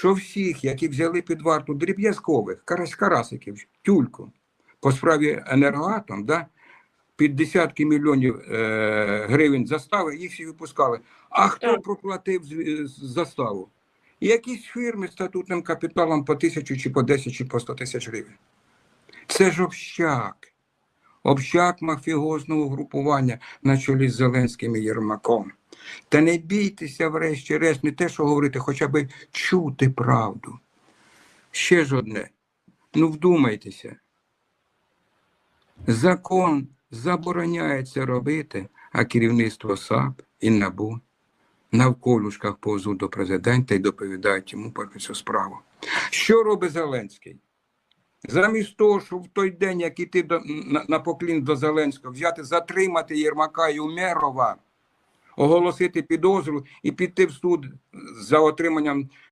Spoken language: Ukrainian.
що всіх, які взяли під варту дріб'язкових, карась карасиків, тюльку по справі енергоатом, да, під десятки мільйонів е, гривень застави, їх всі випускали. А хто Так. проплатив заставу? Якісь фірми з статутним капіталом по тисячу чи по 10 чи по 100 тисяч гривень. Це ж общак. Общак мафіозного групування на чолі з Зеленським і Єрмаком. Та не бійтеся, врешті-решт, не те, що говорити, хоча б чути правду. Ще ж одне. Ну, вдумайтеся. Закон забороняє це робити, а керівництво САП і НАБУ навколюшках повзуть до президента і доповідають йому про цю справу. Що робить Зеленський? Замість того, щоб в той день, як іти до, на, на поклін до Зеленського, взяти, затримати Єрмака і Умерова, оголосити підозру і піти в суд за отриманням